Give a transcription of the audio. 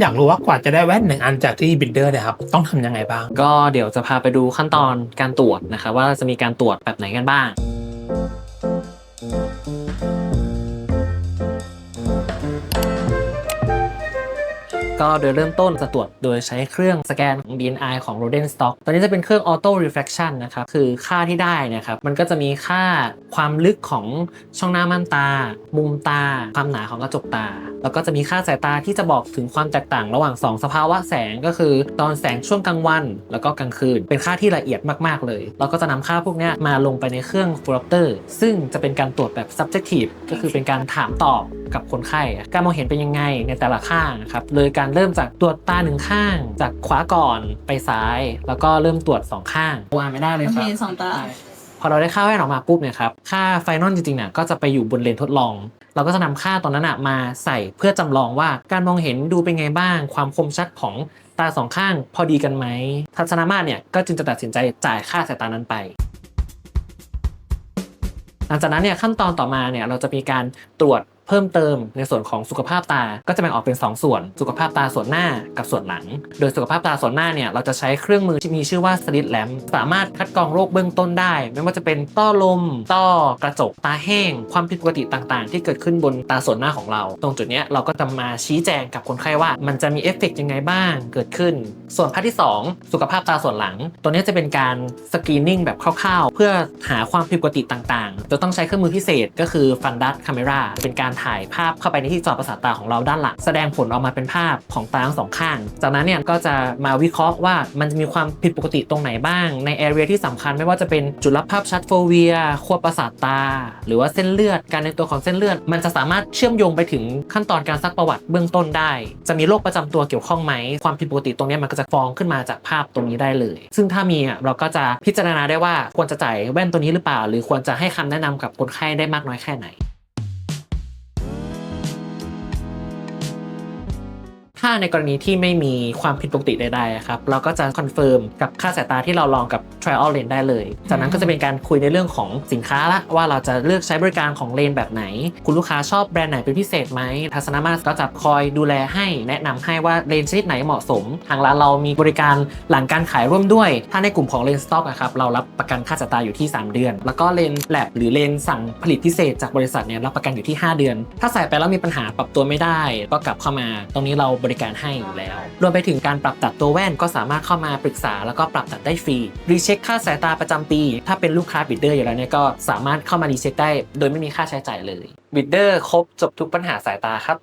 อยากรู้ว่ากว่าจะได้แว่นหนึ่งอันจากที่บิดเดอร์เนี่ยครับต้องทำยังไงบ้าง ก็เดี๋ยวจะพาไปดูขั้นตอนการตรวจนะครับว่าจะมีการตรวจแบบไหนกันบ้าง ก็โดยเริ่มต้นจะตรวจโดยใช้เครื่องสแกนของ DNI ของ Roden Stock ตัวนี้จะเป็นเครื่อง Auto Reflection นะครับ คือค่าที่ได้นะครับ มันก็จะมีค่าความลึกของช่องหน้าม่านตา มุมตา ความหนาของกระจกตา แล้วก็จะมีค่าสายตาที่จะบอกถึงความแตกต่างระหว่าง 2 สภาวะแสงก็คือ ตอนแสงช่วงกลางวัน แล้วก็กลางคืน เป็นค่าที่ละเอียดมาก ๆ เลย เราก็จะนำค่าพวกนี้มาลงไปในเครื่อง f l o t e r ซึ่งจะเป็นการตรวจแบบ subjective ก็คือเป็นการถามตอบกับคนไข้ การมองเห็นเป็นยังไงในแต่ละข้างครับเลยการเริ่มจากตรวจตาหนึ่งข้าง จากขวาก่อนไปซ้าย แล้วก็เริ่มตรวจสองข้างวางไม่ได้เลยโอคเครับสองตา พอเราได้ค่าแว่นออกมาปุ๊บเนี่ยครับค่าไฟนอลจริงๆเนี่ยก็จะไปอยู่บนเลนทดลองเราก็จะนำค่าตอนนั้นอะมาใส่เพื่อจำลองว่าการมองเห็นดูเป็นไงบ้าง ความคมชัดของตาสองข้างพอดีกันไหมทัศนมาตรเนี่ยก็จึงจะตัดสินใจจ่ายค่าสายตานั้นไป หลังจากนั้นเนี่ยขั้นตอนต่อมาเนี่ยเราจะมีการตรวจ เพิ่มเติมในส่วนของสุขภาพตาก็จะแบ่งออกเป็น 2 ส่วน สุขภาพตาส่วนหน้ากับส่วนหลัง โดยสุขภาพตาส่วนหน้าเนี่ยเราจะใช้เครื่องมือที่มีชื่อว่า slit lamp สามารถคัดกรองโรคเบื้องต้นได้ ไม่ว่าจะเป็นต้อลม ต้อกระจกตาแห้ง ความผิดปกติต่างๆ ที่เกิดขึ้นบนตาส่วนหน้าของเรา ตรงจุดนี้เราก็จะมาชี้แจงกับคนไข้ว่า มันจะมีเอฟเฟกต์ยังไงบ้างเกิดขึ้น ส่วนภาคที่ 2 สุขภาพตาส่วนหลัง ตัวนี้จะเป็นการสกรีนนิ่งแบบคร่าวๆ เพื่อหาความผิดปกติต่างๆจะต้องใช้เครื่องมือพิเศษก็คือฟันดัสคาเมราเป็นการถ่ายภาพเข้าไปในที่จอประสาทตาของเราด้านหลังแสดงผลออกมาเป็นภาพของตาทั้งสองข้าง จากนั้นเนี่ยก็จะมาวิเคราะห์ว่ามันจะมีความผิดปกติตรงไหนบ้าง ในแอเรียที่สำคัญไม่ว่าจะเป็นจุดรับภาพชัดโฟเวียขั้วประสาทตา หรือว่าเส้นเลือดการในตัวของเส้นเลือด มันจะสามารถเชื่อมโยงไปถึงขั้นตอนการซักประวัติเบื้องต้นได้ จะมีโรคประจำตัวเกี่ยวข้องไหมความผิดปกติตรงนี้มันก็จะฟ้องขึ้นมาจากภาพตรงนี้ได้เลย ซึ่งถ้ามีเราก็จะพิจารณาได้ว่าควรจะจ่ายแว่นตัวนี้หรือเปล่า หรือควรจะให้คำแนะนำกับคนไข้ได้มากน้อยแค่ไหนาในกรณีที่ไม่มีความผิดปกติใดๆครับเราก็จะคอนเฟิร์มกับค่าสายตาที่เราลองกับ trial lens ได้เลย จากนั้นก็จะเป็นการคุยในเรื่องของสินค้าละว่าเราจะเลือกใช้บริการของเลนแบบไหน คุณลูกค้าชอบแบรนด์ไหนเป็นพิเศษไหมทัศนมาตรก็จะคอยดูแลให้แนะนำให้ว่าเลนชนิดไหนเหมาะสม ทางร้านเรามีบริการหลังการขายร่วมด้วย ถ้าในกลุ่มของเลนสต็อกอะครับเรารับประกันค่าสายตาอยู่ที่ 3 เดือน แล้วก็เลนแลบหรือเลนสั่งผลิตพิเศษจากบริษัทเนี่ยรับประกันอยู่ที่ 5 เดือน ถ้าใส่ไปแล้วมีปัญหาปรับตัวไม่ได้ ก็กลับเข้ามา ตรงนี้เราบริการให้อยู่แล้ว รวมไปถึงการปรับตัดตัวแว่นก็สามารถเข้ามาปรึกษาแล้วก็ปรับตัดได้ฟรี รีเช็คค่าสายตาประจำปี ถ้าเป็นลูกค้าบิดเดอร์อยู่แล้วเนี่ยก็สามารถเข้ามารีเช็คได้ โดยไม่มีค่าใช้จ่ายเลยบิดเดอร์ครบจบทุกปัญหาสายตาครับ